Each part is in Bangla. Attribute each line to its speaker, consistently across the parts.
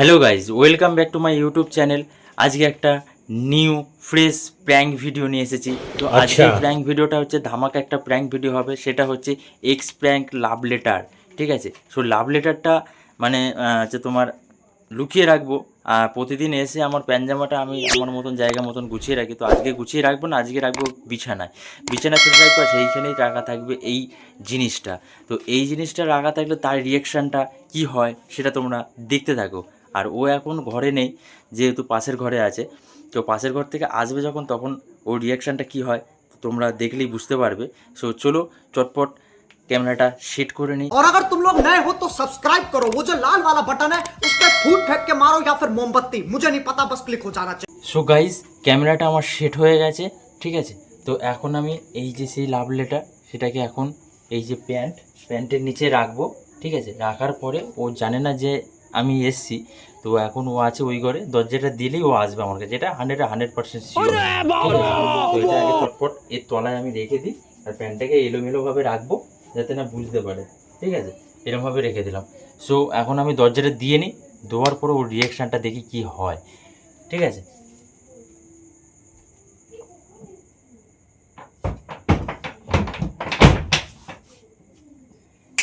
Speaker 1: Hello guys welcome back to my YouTube channel আজকে একটা নিউ ফ্রেশ প্র্যাঙ্ক ভিডিও নিয়ে এসেছি। তো আজকে
Speaker 2: আচ্ছা।
Speaker 1: প্র্যাঙ্ক ভিডিওটা হচ্ছে ধামাকা একটা প্র্যাঙ্ক ভিডিও হবে সেটা হচ্ছে এক্স প্র্যাঙ্ক লাভ লেটার ঠিক আছে? সো লাভ লেটারটা মানে হচ্ছে তোমার লুকিয়ে রাখব। আর প্রতিদিন এসে আমার প্যানজামাটা আমি আমার মতন জায়গা মতন গুছিয়ে রাখি। তো আজকে গুছিয়ে রাখব না আজকে রাখব বিছানায়। বিছানায় ফেলে রাখব সেইখানেই রাখা থাকবে এই জিনিসটা। তো এই জিনিসটা রাখা থাকলে তার রিয়াকশানটা কি হয় সেটা তোমরা দেখতে থাকো। আর ও এখন ঘরে নেই যেহেতু পাশের ঘরে আছে তো পাশের ঘর থেকে আসবে যখন তখন ওর রিয়াকশানটা কি হয় তোমরা দেখলেই বুঝতে পারবে সো চলো চটপট ক্যামেরাটা সেট করে নিই
Speaker 3: और अगर तुम लोग नए हो तो सब्सक्राइब करो वो जो लाल वाला बटन है उस पर फूट फेंक के मारो या फिर मोमबत्ती मुझे नहीं पता बस क्लिक हो जाना चाहिए
Speaker 1: সো গাইজ ক্যামেরাটা আমার সেট হয়ে গেছে ঠিক আছে তো এখন আমি এই যে সেই লাভ লেটার সেটাকে এখন এই যে প্যান্ট প্যান্টের নিচে রাখবো ঠিক আছে রাখার পরে ও জানে না যে আমি এসছি। তো এখন ও আছে ওই ঘরে। দরজাটা দিলেই ও আসবে আমার কাছে। এটা হান্ড্রেড হান্ড্রেড পার্সেন্ট তো এটা আগে চটপট এর তলায় আমি রেখে দিই। আর প্যান্টটাকে এলোমেলোভাবে রাখব যাতে না বুঝতে পারে। ঠিক আছে? এরকমভাবে রেখে দিলাম। সো এখন আমি দরজাটা দিয়ে নিই। দেওয়ার পরে ওর রিয়াকশানটা দেখি কি হয়। ঠিক আছে?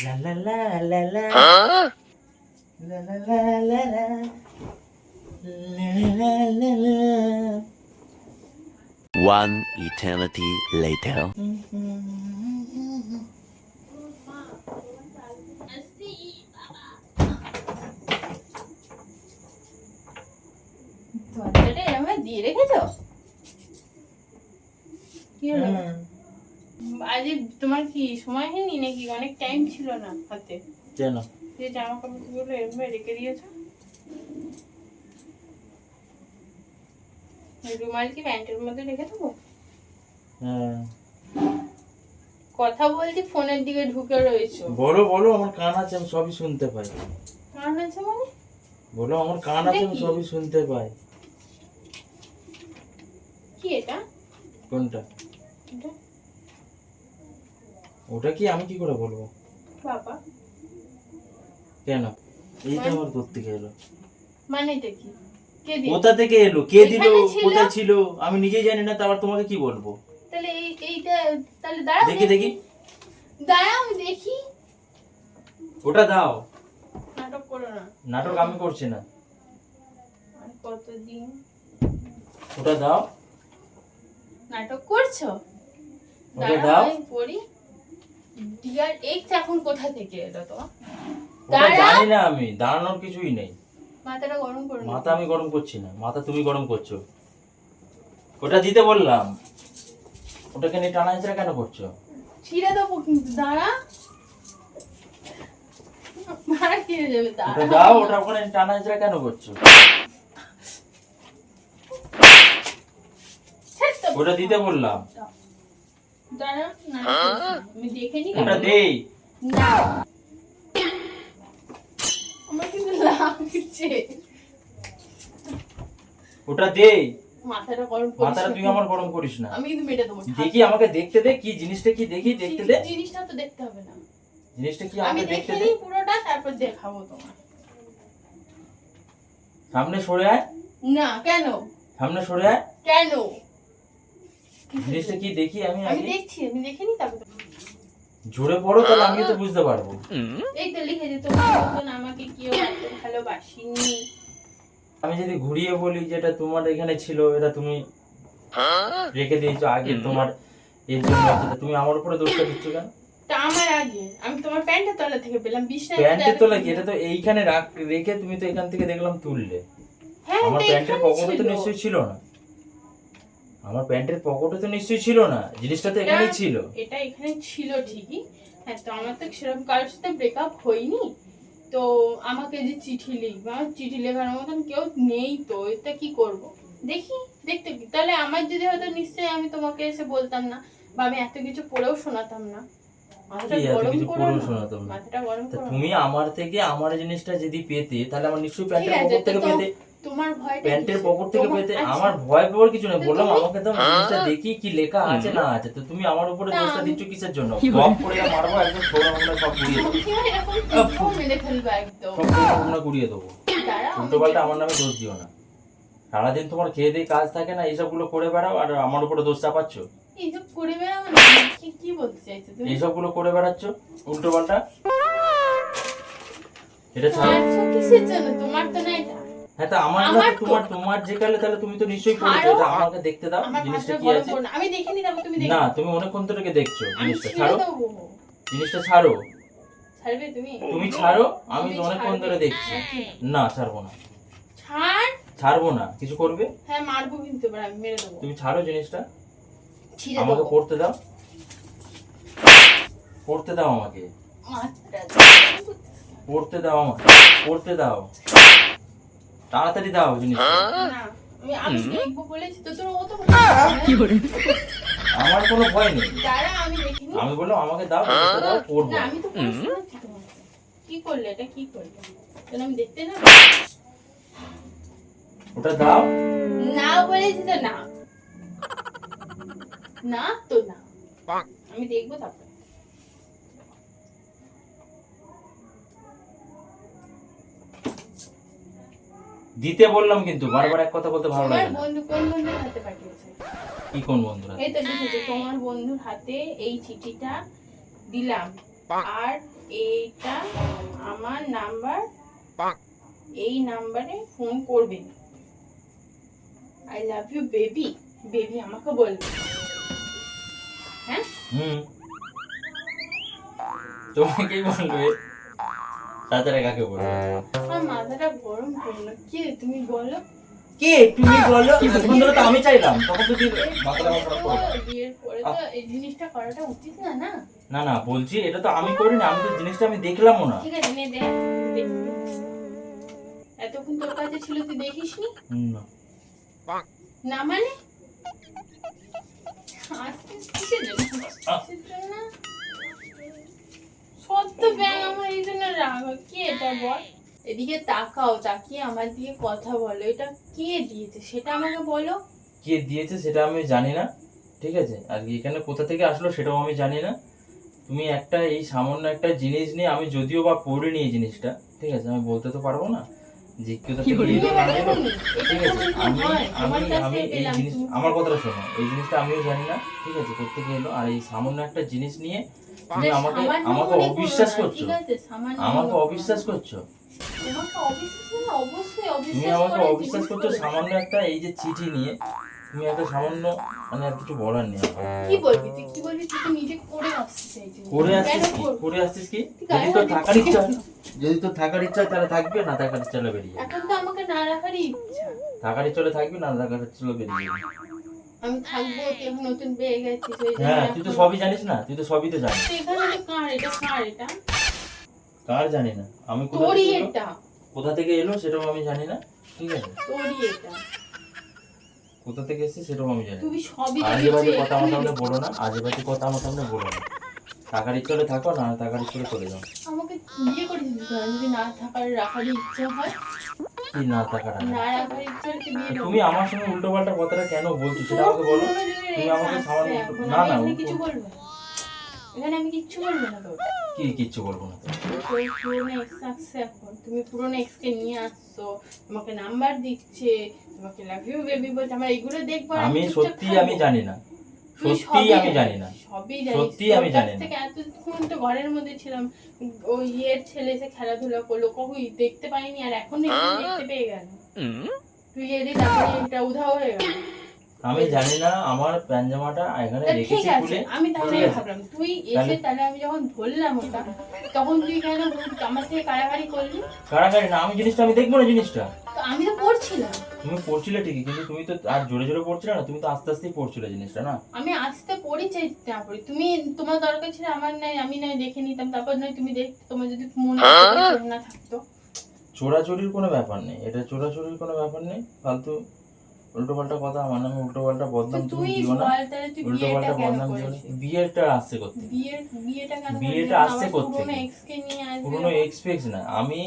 Speaker 1: La la la la la. La la la la la. La la la la.
Speaker 4: One eternity later.
Speaker 5: দরজাটা দিয়ে রেখেছো কি হলো আজ তোমার কি সময় হয়নি নাকি অনেক টাইম ছিল না হাতে
Speaker 1: কেন
Speaker 5: যে জামা কাপড়গুলো এরমভাবে রেখে দিয়েছ? রুমাল কি প্যান্টের মধ্যে রেখে দেবো?
Speaker 1: হ্যাঁ।
Speaker 5: কথা বলছি ফোনের দিকে ঢুকে রয়েছো।
Speaker 1: বলো বলো আমার কান আছে আমি সবই শুনতে পাই।
Speaker 5: কান আছে মানে?
Speaker 1: বলো আমার কান আছে আমি সবই শুনতে পাই।
Speaker 5: কি এটা?
Speaker 1: কোনটা? ওটা কি? আমি কি করে বলব?
Speaker 5: বাবা।
Speaker 1: কেন? এইটা আমার করতে এলো?
Speaker 5: মানে এটা কি
Speaker 1: কোথা থেকে এলো? কে দিল। কোথায় ছিল? আমি নিজেই জানি না তারপর তোমাকে কি বলব?
Speaker 5: তাহলে এই এইটা তাহলে দাঁড়াও
Speaker 1: দেখি দেখি।
Speaker 5: দাঁড়াও দেখি।
Speaker 1: ওটা দাও।
Speaker 5: নাটক করো না।
Speaker 1: নাটক আমি করছি না।
Speaker 5: কতদিন?
Speaker 1: ওটা দাও।
Speaker 5: নাটক করছ?
Speaker 1: ওটা দাও।
Speaker 5: পড়ি। ডিয়ার এক্স এখন কোথা থেকে এলো তো
Speaker 1: ওটা জানি না আমি দাঁড়ানোর কিছুই নেই।
Speaker 5: মাথাটা গরম করো
Speaker 1: মাথা আমি গরম করছি না মাথা তুমি গরম করছ। ওটা দিতে বললাম। ওটাকে নিয়ে টানা হেঁচড়া কেন করছ?
Speaker 5: ছিঁড়ে দেবো কিন্তু দাঁড়া। মারা ছিঁড়ে যাবে
Speaker 1: ওটা
Speaker 5: দাঁড়া
Speaker 1: দাও ওটা ওখানে টানা হেঁচড়া কেন করছ? ওটা দিতে বললাম।
Speaker 5: দাঁড়া না। আমি দেখে নি
Speaker 1: ওটা দেই।
Speaker 5: না আমার কিন্তু
Speaker 1: ওটা দেই
Speaker 5: মাথাটা গরম করিস
Speaker 1: মাথাটা
Speaker 5: না।
Speaker 1: তুই আমার গরম করিস না।
Speaker 5: আমি কিন্তু মেটে দেবো
Speaker 1: দেখি আমাকে দেখতে দে কি জিনিসটা কি দেখি দেখতে দে।
Speaker 5: জিনিসটা তো দেখতে হবে না।
Speaker 1: জিনিসটা কি
Speaker 5: আমি
Speaker 1: আমাকে দেখতে দে।
Speaker 5: নিই পুরোটা তারপর দেখাবো তোমার
Speaker 1: সামনে সরে আয়।
Speaker 5: না কেন?
Speaker 1: সামনে সরে আয়।
Speaker 5: কেন?
Speaker 1: জিনিসটা কি দেখি আমি
Speaker 5: আমি দেখছি আমি দেখে নিই তারপর
Speaker 1: জোরে পড়ো তাহলে আমি তো বুঝতে পারব।
Speaker 5: এই তো লিখে দিত আমাকে কেউ ভালোবাসিনি।
Speaker 1: আমি যদি ঘুরিয়ে বলি যেটা তোমার এখানে ছিল এটা তুমি রেখে দিয়েছ আগে তোমার এর জন্য তুমি আমার উপরে দোষটা দিচ্ছ কেন?
Speaker 5: আমার আগে। আমি তোমার প্যান্টের তলা থেকে পেলাম বিছনায়
Speaker 1: প্যান্টের তোলা কি? এটা তো এইখানে রাখ- রেখে তুমি তো এখান থেকে দেখলাম তুললে।
Speaker 5: হ্যাঁ
Speaker 1: আমার প্যান্টের পকেটে তো। নিশ্চয়ই ছিল না। আমার প্যান্টের পকেটে তো নিশ্চয়ই ছিল না জিনিসটা তো এখানেই ছিল।
Speaker 5: এটা এখানে ছিল ঠিকই। হ্যাঁ তো আমার তো সেরকম কারোর সাথে ব্রেকআপ হয়নি। তো আমাকে যে চিঠি লিখবে আমার চিঠি লেখার মতন কেউ নেই তো এটা কি করব? দেখি দেখতে তাহলে আমার যদি হয়তো নিশ্চয়ই আমি তোমাকে এসে বলতাম না বা আমি এত কিছু পড়েও শোনাতাম না।
Speaker 1: তুমি আমার থেকে আমার জিনিসটা যদি পেতে তাহলে আমার নিশ্চয়ই প্যান্টের পকেট থেকে পেতে।
Speaker 5: তোমার ভয়টা
Speaker 1: প্যান্টের পকেট থেকে পেতে
Speaker 5: আচ্ছা,
Speaker 1: আমার ভয় পাওয়ার কিছু নেই। বললাম আমাকে তো জিনিসটা দেখি কি লেখা আছে? না আছে। তো তুমি আমার উপরে দোষটা দিচ্ছ কিসের জন্য? সব করে মারবো একদম ছোড়া মোড়া সব গুড়িয়ে দেবো।
Speaker 5: মেরে ফেলবে একদম?
Speaker 1: সব ছোড়া মোড়া গুড়িয়ে দেবো। উল্টো পাল্টা আমার নামে দোষ দিও না। সারাদিন তোমার খেয়ে দিয়ে কাজ থাকে না এইসবগুলো করে বেড়াও আর আমার উপরে দোষ চাপাচ্ছ?
Speaker 5: এইসব করে বেড়াবো কি কি বলতে চাইছো তুমি?
Speaker 1: এইসবগুলো করে বেড়াচ্ছ? উল্টো পাল্টা? এটা ছাড়ো।
Speaker 5: কিসের জন্য? তোমার তো না এটা
Speaker 1: হ্যাঁ তা আমার না তোমার তোমার যে কালে তাহলে তুমি তো নিশ্চয়ই করেছ এটা আমাকে দেখতে দাও জিনিসটা কি আছে?
Speaker 5: আমি দেখিনি তারপর তুমি
Speaker 1: না তুমি অনেকক্ষণ থেকে দেখছ জিনিসটা
Speaker 5: ছাড়ো
Speaker 1: জিনিসটা ছাড়ো।
Speaker 5: ছাড়বে তুমি?
Speaker 1: তুমি ছাড়ো আমি অনেকক্ষণ ধরে দেখছি। না ছাড়বো না।
Speaker 5: ছাড়।
Speaker 1: ছাড়বো না কিছু করবে?
Speaker 5: হ্যাঁ মারবো কিন্তু এবার আমি মেরে দেবো।
Speaker 1: তুমি ছাড়ো জিনিসটা। আমাকে পড়তে দাও। পড়তে দাও আমাকে। পড়তে দাও আমাকে পড়তে দাও। তাড়াতাড়ি দাও জিনিসটা।
Speaker 5: না আমি আমি দেখব বলেছি তো তোর ও তো
Speaker 1: আমার কোনো ভয় নেই।
Speaker 5: দাঁড়া আমি দেখিনি।
Speaker 1: আমি বললাম আমাকে দাও দাও পড়ব
Speaker 5: না আমি তো কি করলে এটা? কি করলে? তাহলে আমি দেখতে না?
Speaker 1: ওটা দাও।
Speaker 5: না বলেছি তো না। না তো না। আমি দেখব তারপরে।
Speaker 1: দিতে বললাম কিন্তু বারবার এক কথা বলতে ভালো
Speaker 5: তোমার
Speaker 1: লাগে না।
Speaker 5: বন্ধু কোন বন্ধুর হাতে পাঠিয়েছে?
Speaker 1: কি কোন বন্ধুরা
Speaker 5: এই তো লিখেছে তোমার বন্ধুর হাতে এই চিঠিটা দিলাম। আর এইটা আমার নাম্বার এই নাম্বারে ফোন করবে। I love you baby baby আমাকে বলবে। হ্যাঁ?
Speaker 1: হুম। তোমাকেই বলবে। তাছাড়া কাকে বলবে?
Speaker 5: আমার মাথাটা গরম করো না কে তুমি বলো?
Speaker 1: কে তুমি বলো? এতক্ষণ ধরে তো আমি চাইলাম। তখন যদি মাথাটা আমার করো।
Speaker 5: বিয়ের পরে তো এই জিনিসটা করাটা উচিত না না?
Speaker 1: না না বলছি এটা তো আমি করিনি। আমি তো জিনিসটা আমি দেখলামও না।
Speaker 5: ঠিক আছে নে দেখ এতক্ষণ তোর কাছে ছিল তুই দেখিসনি?
Speaker 1: হুম, না।
Speaker 5: না মানে? হাসতে কিসের জন্য? কিসের ব্যাং আমার এই জন্য রাগ। এটা বল? এদিকে তাকাও তাকিয়ে আমার দিকে কথা বলো। এটা কে দিয়েছে? সেটা আমাকে বলো।
Speaker 1: কে দিয়েছে সেটা আমি জানি না ঠিক আছে? আর এখানে কোথা থেকে আসলো সেটাও আমি জানি না। তুমি একটা এই সামান্য একটা জিনিস নিয়ে আমি যদিও বা পড়িনি এই জিনিসটা ঠিক আছে? আমি বলতে তো পারব না। আমার কথাটা শোনো এই জিনিসটা আমিও জানি না ঠিক আছে কোথেকে এলো আর এই সামান্য একটা জিনিস নিয়ে তুমি আমাকে আমাকে অবিশ্বাস করছ? আমাকে অবিশ্বাস করছ?
Speaker 5: তোমাকে অবিশ্বাস না অবশ্যই
Speaker 1: তুমি আমাকে অবিশ্বাস করছ। সামান্য একটা এই যে চিঠি নিয়ে তুমি একটা সামান্য মানে আর কিছু বলার নেই।
Speaker 5: কি বলবি? তুই কি বলবি? তুই নিজে করে আসছিস
Speaker 1: করে আসছিস কি? করে আসছিস কি? যদি তোর থাকার ইচ্ছা যদি তোর থাকার ইচ্ছা হয় তাহলে থাকবে না থাকার ইচ্ছা হলে বেরিয়ে
Speaker 5: এখন তো আমাকে না রাখারই ইচ্ছা।
Speaker 1: থাকার ইচ্ছা হলে থাকবে না থাকার ইচ্ছা হলে বেরিয়ে
Speaker 5: আমি থাকব তুই নতুন পেয়ে গেছিস
Speaker 1: হ্যাঁ তুই তো সবই জানিস না তুই তো সবই তো জানিস।
Speaker 5: এখানে তো কার এটা কার এটা?
Speaker 1: কার জানি না। আমি কোথা থেকে কোথা থেকে এলো সেটাও আমি জানি না ঠিক আছে?
Speaker 5: তোরই এটা।
Speaker 1: কোথা থেকে এসেছে সেটাও আমি জানি
Speaker 5: তুমি সবই
Speaker 1: আজে বাজে কথা আমার সামনে বলো না আজে বাজে কথা আমার সামনে বলো না। থাকার ইচ্ছা হলে থাকো না থাকার ইচ্ছা হলে চলে যাও।
Speaker 5: আমাকে বিয়ে করেছিস কেন? যদি না থাকার রাখারই ইচ্ছা হয়।
Speaker 1: কি না থাকার
Speaker 5: না রাখার ইচ্ছা হলে বিয়ে
Speaker 1: তুমি আমার সঙ্গে উল্টো পাল্টা কথাটা কেন বলছো? সেটা আমাকে বলো। তুমি আমাকে সামান্য না না
Speaker 5: আমি কিছু বলব না। এখানে আমি কিচ্ছু বলব না তোর
Speaker 1: কি কিচ্ছু বলব না তো।
Speaker 5: পুরোনো এক্স আসছে এখন। তুমি পুরোনো এক্সকে নিয়ে আসছো তোমাকে নাম্বার দিচ্ছে তোমাকে লাভ ইউ বেবি বলছে আমার এগুলো দেখব
Speaker 1: আমি সত্যি আমি জানি না। সত্যি
Speaker 5: সবই
Speaker 1: আমি জানি না।
Speaker 5: সবই জানিস
Speaker 1: সত্যি আমি জানি না।
Speaker 5: থেকে এতক্ষণ তো ঘরের মধ্যে ছিলাম। ওই ইয়ের ছেলে এসে খেলাধুলা করল কখনই দেখতে পাইনি আর এখন দেখতে পেয়ে গেল তুই এদিকে তারপরে এটা উধাও হয়ে গেল।
Speaker 1: আমি জানি না আমার প্যান্জামাটা এখানে
Speaker 5: তা ঠিক
Speaker 1: রেখেছি
Speaker 5: আছে
Speaker 1: খুলে।
Speaker 5: আমি তাহলে ভাবলাম তুই এসে
Speaker 1: তাহলে-
Speaker 5: আমি যখন ধরলাম ওটা তখন তুই কেন আমার থেকে কাড়াকাড়ি করলি?
Speaker 1: কারাগারি না আমি জিনিসটা আমি দেখব না জিনিসটা।
Speaker 5: তো আমি তো পড়ছিলাম
Speaker 1: তুমি পড়ছিলে ঠিকই কিন্তু তুমি তো আর জোরে জোরে পড়ছিলে না তুমি তো আস্তে আস্তেই পড়ছিলে জিনিসটা না?
Speaker 5: আমি আস্তে পড়ি চাইতে না পড়ি তুমি তোমার দরকার ছিল আমার নাই আমি নাই দেখে নিতাম তারপর নয় তুমি দেখতে তোমার যদি মনে না থাকতো।
Speaker 1: চোরাচুরির কোনো ব্যাপার নেই এটা চোরাচুরির কোনো ব্যাপার নেই ফালতু উল্টো পাল্টা কথা আমার নামে উল্টো পাল্টা বদনাম তুমি দিও না উল্টো পাল্টা বদনাম দিও না বিয়েটা আসছে করতে।
Speaker 5: বিয়েটা
Speaker 1: আসছে কোত্থেকে?
Speaker 5: পুরোনো।
Speaker 1: এক্সপেক্ট না। আমি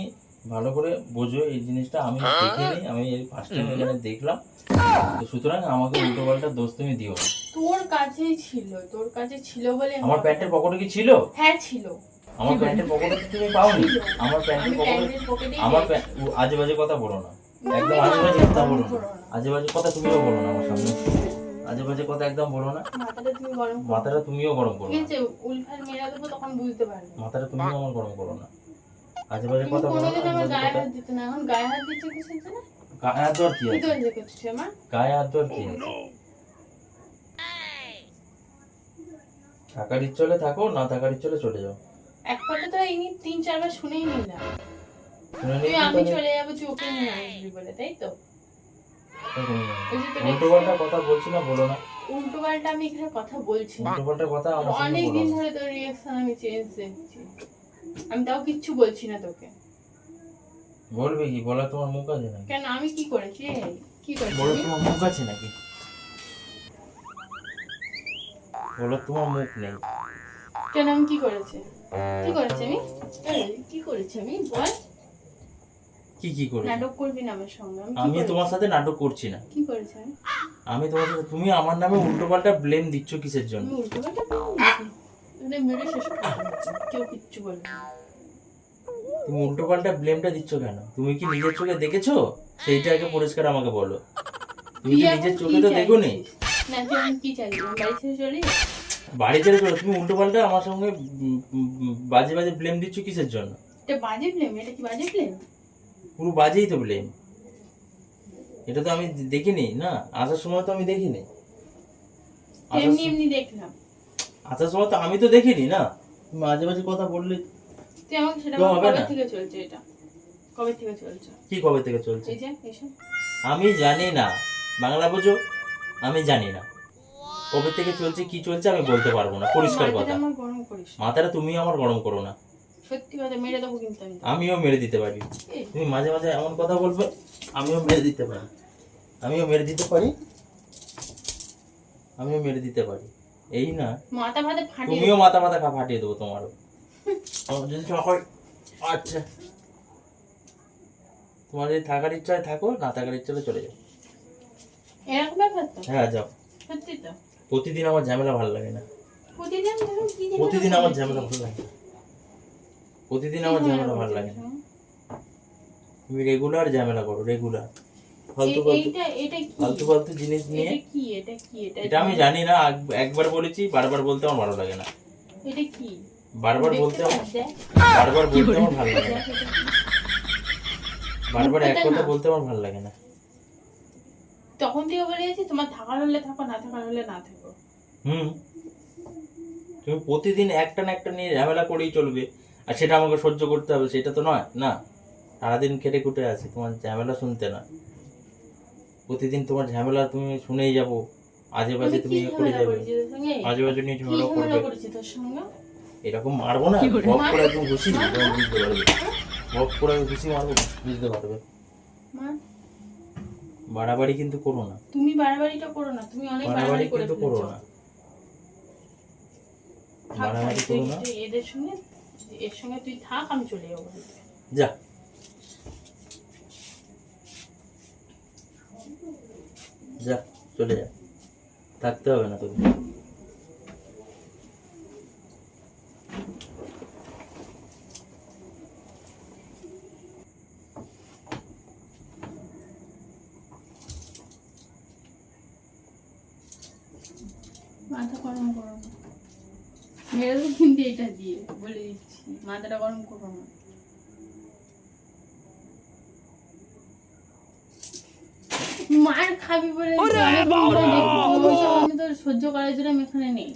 Speaker 1: ভালো করে বোঝো এই জিনিসটা আমি দেখিনি আমি এই ফার্স্ট টাইম এখানে দেখলাম। তো সুতরাং আমাকে উল্টো পাল্টা দোষ তুমি দিও না।
Speaker 5: তোর কাছেই ছিল তোর কাছে ছিল বলে
Speaker 1: আমার প্যান্টের পকেটে কি ছিল?
Speaker 5: হ্যাঁ ছিল।
Speaker 1: আমার প্যান্টের পকেটে তুমি পাওনি? আমার প্যান্টের পকেটে আমার। আজে বাজে কথা বলো না, একদম
Speaker 5: আমি
Speaker 1: কথা বলো না।
Speaker 5: করো না।
Speaker 1: আজে বাজে কথা তুমিও বলো না আমার সামনে। আজে কথা একদম বলো না।
Speaker 5: মাথাটা তুমি গরম করো।
Speaker 1: মাথাটা তুমিও গরম করো
Speaker 5: ঠিক আছে উলফার মেরা দেবো তখন বুঝতে পারবে
Speaker 1: মাথাটা তুমিও আমার গরম করো না। আজে কথা বলো না
Speaker 5: আমার গায়ে
Speaker 1: কথা
Speaker 5: হাত দিত না। এখন গায়ে হাত দিচ্ছে কিসের জন্য
Speaker 1: গায়ে হাত দেওয়ার কি আছে?
Speaker 5: যে করছিস আমার
Speaker 1: গায়ে হাত দেওয়ার কি আছে? থাকার ইচ্ছে হলে থাকো না থাকার ইচ্ছে হলে চলে যাও।
Speaker 5: এক কথা তো তিন চারবার শুনেই নিলাম। তুই আমি চলে যাব তুই ওকে নিয়ে আসবি বলে তাই তো?
Speaker 1: এরকম না।
Speaker 5: ওই যে তোর
Speaker 1: উল্টো পাল্টা কথা বলছি না বলো না।
Speaker 5: উল্টো পাল্টা আমি এখানে কথা বলছি
Speaker 1: উল্টো পাল্টা কথা আমার
Speaker 5: অনেক দিন ধরে তোর রিয়াকশন আমি চেঞ্জ দেখছি। আমি তাও কিচ্ছু বলছি না তোকে।
Speaker 1: বলবে কি? বলা তোমার মুখ আছে নাকি?
Speaker 5: কেন? আমি কি করেছি? কি করেছি?
Speaker 1: বলো? তোমার মুখ আছে নাকি? বলো তোমার মুখ নেই।
Speaker 5: কেন? আমি কি করেছি? কি করেছি আমি? কি করেছি আমি? বল।
Speaker 1: কি কি করে
Speaker 5: নাটক করবি না আমার সঙ্গে? আমি?
Speaker 1: তোমার সাথে নাটক করছি না।
Speaker 5: কি করেছি আমি
Speaker 1: তোমার সাথে তুমি আমার নামে উল্টো পাল্টা ব্লেম দিচ্ছ কিসের জন্য?
Speaker 5: আমি উল্টো পাল্টা বলেছি মানে মেরে শেষ কেউ কিচ্ছু বলবে
Speaker 1: তুমি উল্টো পাল্টা ব্লেমটা দিচ্ছ কেন? তুমি কি নিজের চোখে দেখেছ? সেইটা আগে পরিষ্কার আমাকে বলো। তুমি কি নিজের চোখে তো দেখো নি?
Speaker 5: না কি চাইছিস? বাড়ি ছেড়ে চলে
Speaker 1: বাড়ি ছেড়ে চলো তুমি উল্টো পাল্টা আমার সঙ্গে বাজে বাজে ব্লেম দিচ্ছ কিসের জন্য?
Speaker 5: এটা বাজে প্লেম এটা কি বাজে প্লেম
Speaker 1: পুরো বাজেই তো ব্লেম এটা তো আমি দেখিনি না? আসার সময় তো আমি দেখিনি। আসার
Speaker 5: এমনি এমনি দেখলাম।
Speaker 1: আসার সময় তো আমি তো দেখিনি না? মাঝে মাঝে কথা বললে
Speaker 5: তুই আমাকে সেটা
Speaker 1: হবে
Speaker 5: কবে
Speaker 1: না।
Speaker 5: থেকে চলছে এটা? কবে থেকে চলছে?
Speaker 1: কি কবে থেকে চলছে?
Speaker 5: এই যে
Speaker 1: আমি জানি না। বাংলা বোঝো? আমি জানি না। কবে থেকে চলছে কি চলছে আমি বলতে পারব না। পরিষ্কার কথা। মাথাটা তুমি আমার গরম করো না।
Speaker 5: সত্যি কথা মেরে দেবো কিন্তু আমি।
Speaker 1: আমিও মেরে দিতে পারি। তুমি মাঝে মাঝে এমন কথা বলবে আমিও মেরে দিতে পারি। আমিও মেরে দিতে পারি। আমিও মেরে দিতে পারি। এই না।
Speaker 5: মাথা ফাটিয়ে
Speaker 1: তুমিও মাথা মাথা ফাটিয়ে দেবো তোমারও। যদি হয় আচ্ছা। তোমার যদি থাকার ইচ্ছা হয় থাকো না থাকার ইচ্ছা হলে চলে যাও।
Speaker 5: এরকম ব্যাপার তো?
Speaker 1: হ্যাঁ যাও।
Speaker 5: সত্যি তো?
Speaker 1: প্রতিদিন আমার ঝামেলা ভালো লাগে না।
Speaker 5: প্রতিদিন
Speaker 1: প্রতিদিন আমার ঝামেলা ভালো লাগে না। প্রতিদিন আমার ঝামেলা ভালো লাগে না।
Speaker 5: হ্যাঁ?
Speaker 1: তুমি রেগুলার ঝামেলা করো রেগুলার ফালতু ফালতু। ফালতু ফালতু জিনিস নিয়ে।
Speaker 5: এটা কি এটা কি এটা
Speaker 1: এটা আমি জানি না একবার বলেছি বারবার বলতে আমার ভালো লাগে না।
Speaker 5: এটা কি?
Speaker 1: বারবার বলতে বারবার বলতে আমার ভালো লাগে না। বারবার এক কথা বলতে আমার ভালো লাগে না।
Speaker 5: তখন থেকে বলে যাচ্ছি তোমার থাকার হলে থাকো না থাকার হলে না থাকো।
Speaker 1: হুম। তুমি প্রতিদিন একটা না একটা নিয়ে ঝামেলা করেই চলবে। আর সেটা আমাকে সহ্য করতে হবে সেটা তো নয় না। সারাদিন খেটে খুটে আছি তোমার ঝামেলা শুনতে না। প্রতিদিন তোমার ঝামেলা তুমি শুনেই যাব। আজে বাজে তুমি ইয়ে করে যাবে। আজে বাজে নিয়ে ঝামেলা করবে। এরকম মারবো না বক করে একদম ঘুষি বুঝতে পারবে? বক করে ঘুষি মারবো বুঝতে পারবে? বাড়াবাড়ি কিন্তু করো না।
Speaker 5: তুমি বাড়াবাড়িটা করো না তুমি অনেক
Speaker 1: বাড়াবাড়ি
Speaker 5: বাড়াবাড়ি করে
Speaker 1: কিন্তু করো না। বাড়াবাড়ি করো না।
Speaker 5: এদের সঙ্গে এর সঙ্গে তুই থাক, আমি চলে যাব।
Speaker 1: যা। যা, চলে যা। থাকতে হবে না তোকে
Speaker 5: মাথা গরম করো না মেরে দেবো কিন্তু এটা দিয়ে বলে দিচ্ছি মাথাটা গরম করব না। মার খাবি বলে আমি আমি তো সহ্য করার জন্য আমি এখানে নেই।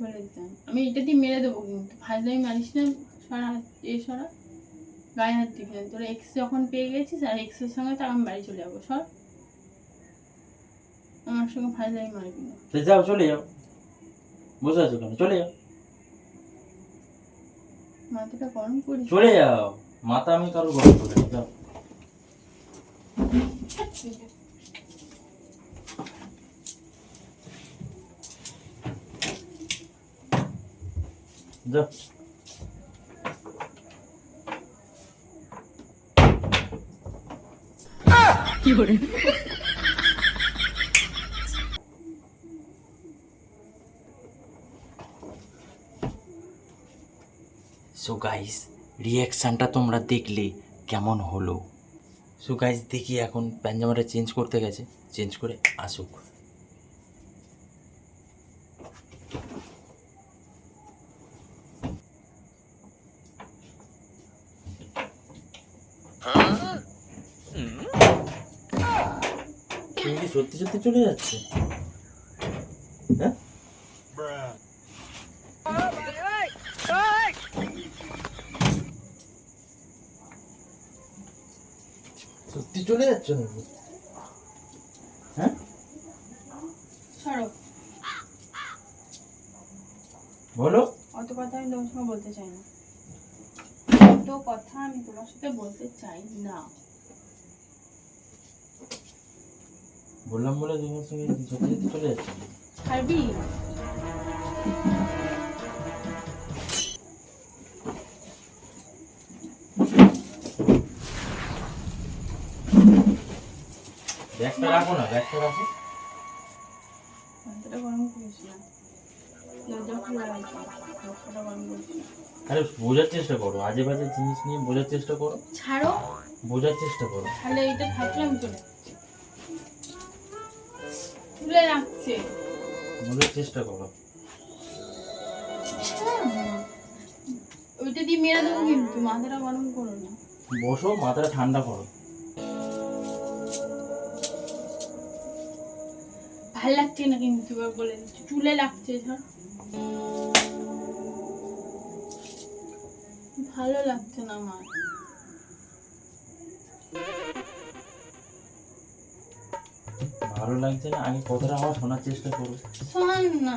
Speaker 5: বলে দিতাম আমি এটা দিয়ে মেরে দেবো কিন্তু। ফাজলামি মারিস না সরা হাত এ সরা। গায়ে হাত দিবি না। তোর এক্স যখন পেয়ে গেছিস আর এক্সের সঙ্গে তো আমি বাড়ি চলে যাব সর। আমার সঙ্গে ফাজলামি মারবি না।
Speaker 1: যাও চলে যাও। বসে আছো কেন? চলে যাও।
Speaker 5: মাথাটা গরম করিস।
Speaker 1: চলে যাও। মাথা আমি কারও গরম করে নি, যাও। যাও। সো গাইস রিয়াকশানটা তোমরা দেখলে কেমন হলো? সো গাইস দেখি এখন প্যাঞ্জামাটা চেঞ্জ করতে গেছে। চেঞ্জ করে আসুক। সত্যি সত্যি চলে যাচ্ছে? হ্যাঁ? চলে যাচ্ছ নাকি? হ্যাঁ? বলো।
Speaker 5: অত কথা আমি তোমার সঙ্গে বলতে চাই না। অত কথা আমি তোমার সাথে বলতে চাই না।
Speaker 1: বললাম বলে তোমার সঙ্গে চলে যাচ্ছে। ব্যাগটা রাখো না ব্যাগটা রাখো। আরে বোঝার চেষ্টা করো আজে বাজে জিনিস নিয়ে বোঝার চেষ্টা করো।
Speaker 5: ছাড়ো।
Speaker 1: বোঝার চেষ্টা করো।
Speaker 5: তাহলে এটা থাকলে আমি চলে। যাচ্ছি তুলে রাখছে।
Speaker 1: বোঝার চেষ্টা করো।
Speaker 5: ওইটা দিয়ে মেরে দেবো কিন্তু মাথাটা গরম করো না।
Speaker 1: বসো মাথাটা ঠান্ডা করো।
Speaker 5: ভালো লাগছে না কিন্তু এবার বলে দিচ্ছি। চুলে লাগছে ধর। ভালো লাগছে না আমার।
Speaker 1: ভালো লাগছে না? আগে কথাটা আমার শোনার চেষ্টা করো।
Speaker 5: শোন না।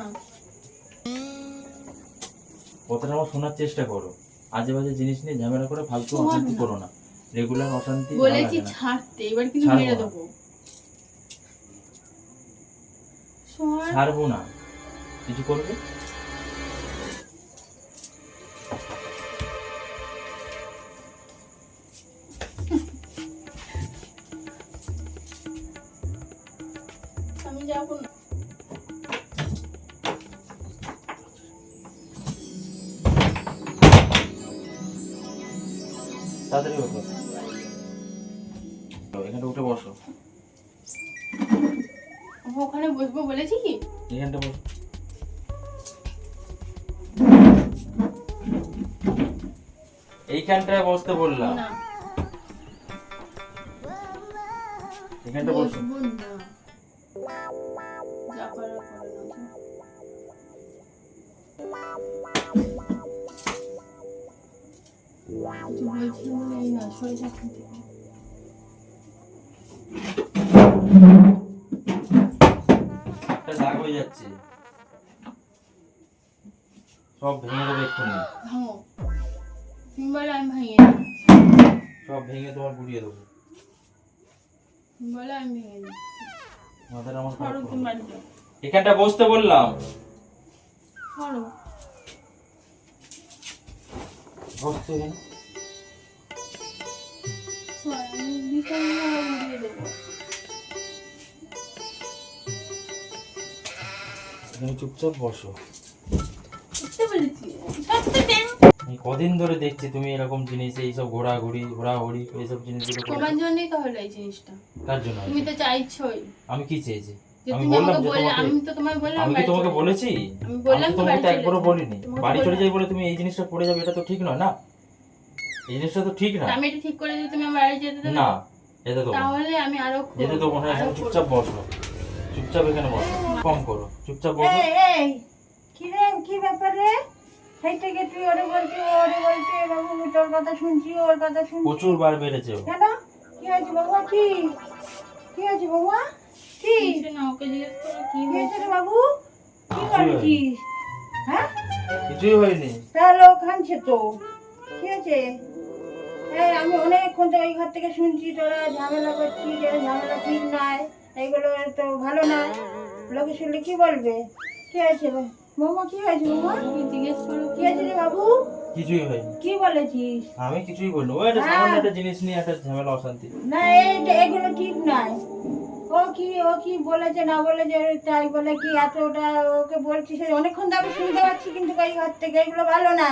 Speaker 1: কথাটা আমার শোনার চেষ্টা করো। আজে বাজে জিনিস নিয়ে ঝামেলা করে ফালতু
Speaker 5: শোন
Speaker 1: অশান্তি করো না। রেগুলার অশান্তি
Speaker 5: বলেছি ছাড়তে এবার কিন্তু মেরে দেবো শোন
Speaker 1: ছাড়বো না। কিছু করবে?
Speaker 5: আমি যাব না।
Speaker 1: তাড়াতাড়ি এখানটা উঠে বসো।
Speaker 5: আমি ওখানে বসবো বলেছি কি?
Speaker 1: এখানটা বসো। এইখানটায় বসতে বললাম।
Speaker 5: না।
Speaker 1: এখানটা বসো।
Speaker 5: বসবো না। করার করো যা
Speaker 1: হয়ে যাচ্ছে। সব ভেঙে দেবে এক্ষুনি।
Speaker 5: ভাঙো বলে আমি দিই
Speaker 1: সব ভেঙে তোমার গুড়িয়ে দেবো।
Speaker 5: বলে আমি ভেঙে
Speaker 1: মাথাটা আমার খারাপ এখানটা বসতে বললাম।
Speaker 5: সরো।
Speaker 1: বসতে
Speaker 5: আমি দেবো।
Speaker 1: চুপচাপ বসো। কদিন ধরে দেখছি তুমি এরকম জিনিস এইসব ঘোরাঘুরি ঘোরাঘুরি এইসব জিনিসগুলো করো।
Speaker 5: তোমার জন্যই তো হলো এই জিনিসটা।
Speaker 1: কার জন্য
Speaker 5: তুমি তো চাইছোই।
Speaker 1: আমি কি চেয়েছি? আমি বললাম যে তোমাকে
Speaker 5: আমি তো তোমায় বললাম
Speaker 1: আমি
Speaker 5: বাড়ি
Speaker 1: তোমাকে
Speaker 5: চলে
Speaker 1: বলেছি?
Speaker 5: আমি
Speaker 1: আমি
Speaker 5: বললাম
Speaker 1: তো
Speaker 5: তো
Speaker 1: তোমাকে তো একবারও বলিনি। বাড়ি চলে যাই বলে তুমি এই জিনিসটা পড়ে যাবে এটা তো ঠিক নয় না? এই জিনিসটা তো ঠিক না।
Speaker 5: আমি এটা ঠিক করে দিই তুমি আমার বাড়ি যেতে
Speaker 1: না যেতে দেবো না।
Speaker 5: তাহলে আমি আরও
Speaker 1: যেতে দেবো না এখানে চুপচাপ বসো। চুপচাপ এখানে বসো। কম করো। চুপচাপ বসো।
Speaker 2: এই কি রে কি ব্যাপার রে? সেই থেকে তুই ওরে বলছি ও ওরে বলছি বাবু আমি তোর কথা শুনছি ওর কথা শুনছি।
Speaker 1: প্রচুর বার বেড়েছে।
Speaker 2: কেন? কি হয়েছে বাবা কি? কি হয়েছে বাবা কি?
Speaker 5: কিছু না ওকে জিজ্ঞেস করো কি হয়েছে
Speaker 2: রে বাবু? কি করেছিস? হ্যাঁ?
Speaker 1: কিছুই হয়নি।
Speaker 2: তাহলে ও কাঁদছে তো। কি হয়েছে? এই আমি অনেকক্ষণ তো ওই ঘর থেকে শুনছি তোরা ঝামেলা করছিস ঝামেলা ঠিক নয়। এইগুলো তো ভালো না। লোকে শুনলে কি বলবে? কি হয়েছে? বৌমা কি হয়েছে
Speaker 5: ওকে জিজ্ঞেস করো?
Speaker 2: কি হয়েছে রে বাবু?
Speaker 1: কিছুই হয়নি।
Speaker 2: কি বলেছিস?
Speaker 1: আমি কিছুই বলিনি ও একটা
Speaker 2: হ্যাঁ।
Speaker 1: সামান্য একটা জিনিস নিয়ে একটা ঝামেলা অশান্তি।
Speaker 2: না এইটা এগুলো ঠিক নয়। ও কি ও কি বলেছে না বলেছে তাই বলে কি এতটা ওকে বলছিস? অনেকক্ষণ আমি শুনতে পাচ্ছি কিন্তু ওই ঘর থেকে। এগুলো ভালো না।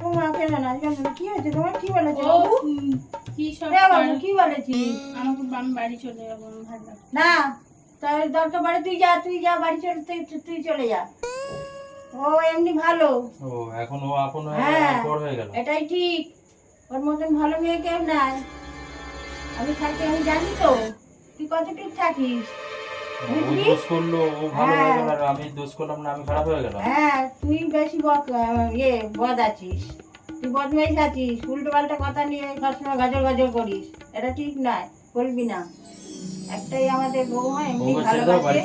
Speaker 2: তোমার কেন না কেন কি হয়েছে? তোমার কি বলেছে?
Speaker 5: ও কি সব
Speaker 2: বাবু কি? বলেছি
Speaker 5: আমাকে আমি বাড়ি চলে যাব ভালো না।
Speaker 2: না দরকার পড়ে তুই যা তুই যা বাড়ি চলে তুই তুই চলে যা। ও এমনি ভালো।
Speaker 1: ও এখন ও আপন হ্যাঁ। বড় হয়ে গেল।
Speaker 2: এটাই ঠিক। ওর মতন ভালো মেয়ে কেউ নাই। আমি থাকি আমি জানি তো। তুই থাকিস?
Speaker 1: দোষ করল ও ভালো হয়ে
Speaker 2: হ্যাঁ।
Speaker 1: গেল আমি দোষ করলাম না আমি খারাপ হয়ে গেলাম।
Speaker 2: হ্যাঁ তুই বেশি বক ইয়ে বদ আছিস। তুই বদমাইশ আছিস উল্টো পাল্টা কথা নিয়ে সবসময় গাজর গাজর করিস এটা ঠিক নয় করবি না। একটাই আমাদের বৌমা এমনি ভালোবাসে।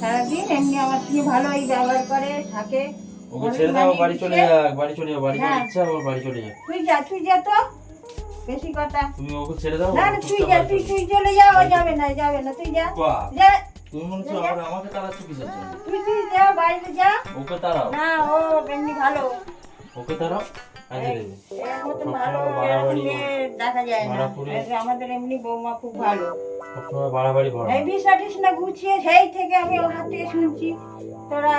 Speaker 2: সারাদিন এমনি আমার সঙ্গে ভালোই ব্যবহার করে থাকে।
Speaker 1: ওকে ছেড়ে দাও বাড়ি চলে
Speaker 2: দিচ্ছে।
Speaker 1: বাড়ি চলে যাও বাড়ি
Speaker 2: হ্যাঁ।
Speaker 1: ইচ্ছা ওর বাড়ি চলে যাও
Speaker 2: তুই যা তুই যা তো। বেশি কথা।
Speaker 1: তুমি ওকে ছেড়ে দাও
Speaker 2: না না তুই যা তুই তুই চলে যা ও যাবে না যাবে না তুই যা। যা।
Speaker 1: তুমি মনে হচ্ছে আবার আমাকে তাড়াচ্ছ কিসের জন্য?
Speaker 2: তুই তুই যা বাইরে যা।
Speaker 1: ওকে তাড়াও।
Speaker 2: না ও এমনি ভালো।
Speaker 1: ওকে তাড়াও।
Speaker 2: যে আমাদের এমনি বৌমা খুব ভালো।
Speaker 1: সবসময় বাড়াবাড়ি ভরা
Speaker 2: এই বিছনা টিছনা গুছিয়ে সেই থেকে আমি ওর হাত থেকে শুনছি। তোরা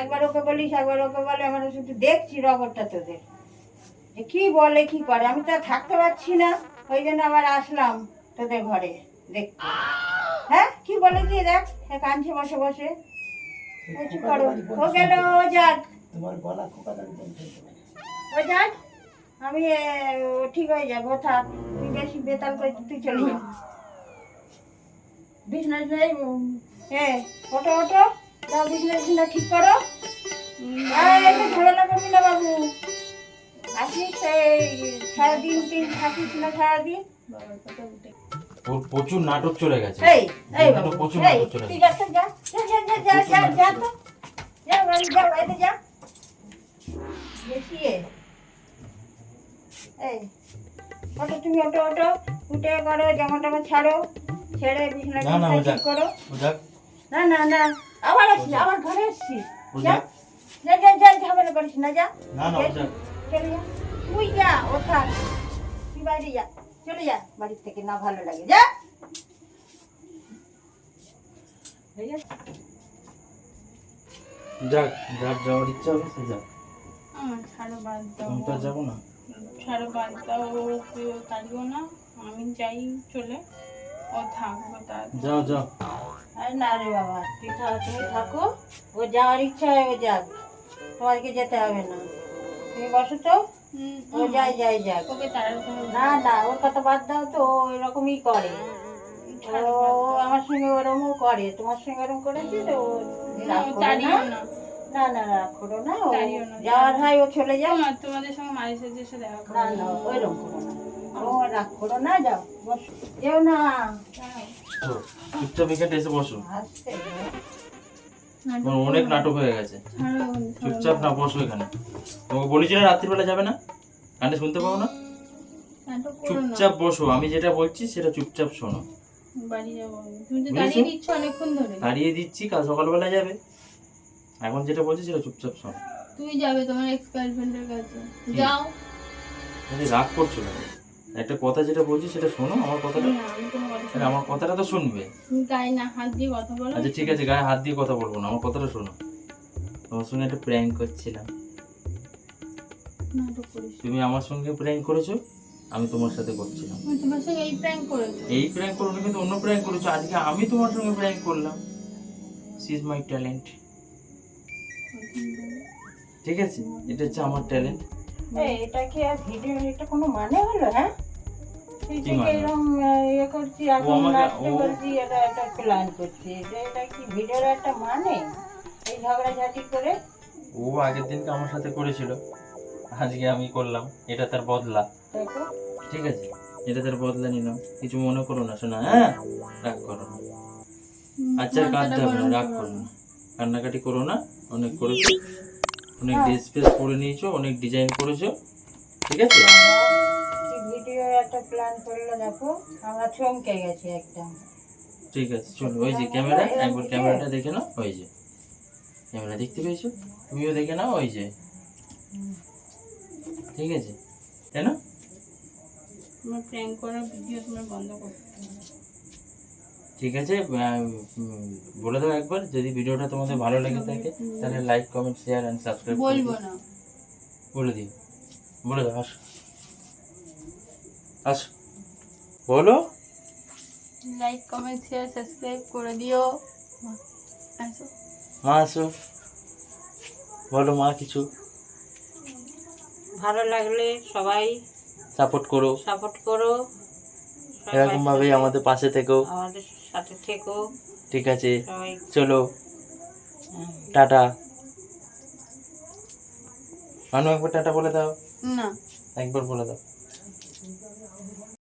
Speaker 2: একবার ওকে বলিস একবার ওকে বলে আমরা শুধু দেখছি রগরটা তোদের। যে কি বলে কি করে? আমি তো আর থাকতে পারছি না। ওই জন্য আবার আসলাম তোদের ঘরে দেখতে। হ্যাঁ? কি বলেছি দেখ? এ কাঁদছে বসে বসে। করো? ও গেল ও যাক ও যাক আমি ঠিক হয়ে যাব থাক। তুই বেশি বেতাল করে তুই চলে যা। বিজনেস নেই এ ওটো ওটো যাও বিজনেস না ঠিক করো। একটু ঝামেলা করবি না বাবু। আসিস সারাদিন তিন থাকিস না সারাদিন?
Speaker 1: প্রচুর নাটক চলে গেছে।
Speaker 2: এই এই
Speaker 1: প্রচুর নাটক চলে গেছে।
Speaker 2: যা তো যা যা যা যা যা যা যা তো যা যা যা। বেশি এই ওটো তুমি ওটো ওটো উঠে করো জামা টামা ছাড়ো ছেড়ে বিছানা
Speaker 1: না, না, ও
Speaker 2: ঠিক করো। না না না আবার আসছি আবার ঘরে আসছি। যা যা যা যা ঝামেলা করিস না যা।
Speaker 1: না না ও যাক
Speaker 2: চলে যা। তুই যা ও তুই বাইরে যা চলে যা। বাড়ির থেকে না ভালো লাগে যা।
Speaker 1: যাক যার যাওয়ার ইচ্ছা হবে সে যাক।
Speaker 5: আমার ছাড়ো বাদ দাও।
Speaker 1: আমি যাব না?
Speaker 5: ছাড়ো বাদ দাও ও কেউ তাড়িও না। আমি যাই চলে। ও থাকব তার
Speaker 1: যাও যাও।
Speaker 2: আরে না রে বাবা তুই থাক তুমি থাকো। ও যাওয়ার ইচ্ছা হয় ও যাক। তোমাকে যেতে হবে না। তুমি বসো তো। ও যাই যাই যাক।
Speaker 5: ওকে
Speaker 2: না না ওর কথা বাদ দাও তো ও এরকমই করে। ও আমার সঙ্গে ওরকমও করে। তোমার সঙ্গে ওরকম করেছে তো ও
Speaker 5: না,
Speaker 2: না
Speaker 5: না
Speaker 2: না না করো না ও
Speaker 5: না।
Speaker 2: যাওয়ার হয় ও চলে যাও।
Speaker 5: আমার তোমাদের সঙ্গে মাঝে সাঝে এসে দেখা
Speaker 2: না না ওইরকম করো না। ও রাগ করো না যাও বসো। যেও না।
Speaker 1: চুপচাপ এখানে এসে বসো। অনেক নাটক হয়ে গেছে। চুপচাপ না বসো এখানে। তোমাকে বলেছি না রাত্রিবেলা যাবে না? কানে শুনতে পাবো না?
Speaker 5: না।
Speaker 1: চুপচাপ বসো আমি যেটা বলছি সেটা চুপচাপ শোনো।
Speaker 5: বাড়ি যাব। তুমি তো দাঁড়িয়ে দিচ্ছ অনেকক্ষণ ধরে।
Speaker 1: হারিয়ে দিচ্ছি কাল সকালবেলা যাবে। এখন যেটা বলছি সেটা চুপচাপ শোনো।
Speaker 5: তুমি যাবে তোমার এক্স গার্লফ্রেন্ডের কাছে যাও।
Speaker 1: আরে রাগ করছ না একটা কথা যেটা বলছি সেটা শোনো আমার কথাটা আরে আমার কথাটা তো শুনবে।
Speaker 5: তুমি গায়ে না হাত দিয়ে কথা বলো।
Speaker 1: আচ্ছা ঠিক আছে গায়ে হাত দিয়ে কথা বলব না আমার কথাটা শোনো। তোমার সঙ্গে একটা প্র্যাঙ্ক করছিলাম। তুমি আমার সঙ্গে প্র্যাঙ্ক করেছ আমি তোমার সাথে করছিলাম।
Speaker 5: তোমার সঙ্গে এই প্র্যাঙ্ক করেছি।
Speaker 1: এই প্র্যাঙ্ক করো না কিন্তু অন্য প্র্যাঙ্ক করেছ। আজকে আমি তোমার সঙ্গে প্র্যাঙ্ক করলাম। সি ইজ মাই ট্যালেন্ট ঠিক আছে? এটা হচ্ছে আমার ট্যালেন্ট
Speaker 2: এটা কি আর ভিডিও এটা কোনো মানে হলো হ্যাঁ?
Speaker 1: মানে?
Speaker 2: ইয়ে
Speaker 1: ও-
Speaker 2: মানে? এই ঝগড়াঝাটি করে?
Speaker 1: ও আগের দিনকে আমার সাথে করেছিল। আজকে আমি করলাম। এটা তার বদলা। ঠিক আছে? এটা তার বদলা নিলাম। কিছু মনে করো না শোনা হ্যাঁ? রাগ করো না। আচ্ছা কাঁদতে হবে না রাগ করো না। কান্নাকাটি করো না। অনেক করেছ। অনেক ড্রেস ফ্রেস পরে নিয়েছো অনেক ডিজাইন করেছ। ঠিক আছে?
Speaker 2: ভিডিও একটা প্ল্যান করল দেখো। আমরা চমকে গেছি একদম।
Speaker 1: ঠিক আছে চলো ওই যে ক্যামেরা একবার ক্যামেরাটা দেখে নাও ওই যে। ক্যামেরা দেখতে পেয়েছ? তুমিও দেখে নাও ওই যে। ঠিক আছে? তাই না
Speaker 5: তোমার প্র্যাঙ্ক করার ভিডিও তোমার বন্ধ করতে হবে।
Speaker 1: ঠিক আছে? বলে দাও একবার যদি ভিডিওটা তোমাদের ভালো লেগে থাকে তাহলে like comment share and subscribe
Speaker 5: বলব না।
Speaker 1: বলে দিও। বলে দাও আসো। আসো। বলো।
Speaker 5: লাইক কমেন্ট শেয়ার সাবস্ক্রাইব করে দিও। আসো।
Speaker 1: মা আসো। বলো মা কিছু।
Speaker 2: ভালো লাগলে সবাই
Speaker 1: সাপোর্ট করো।
Speaker 2: সাপোর্ট করো।
Speaker 1: এরকম ভাবেই আমাদের পাশে থেকো।
Speaker 2: আমাদের সাথে থেকো।
Speaker 1: ঠিক আছে। চলো। টাটা। মানু একবার টাটা বলে দাও।
Speaker 5: না।
Speaker 1: একবার বলে দাও।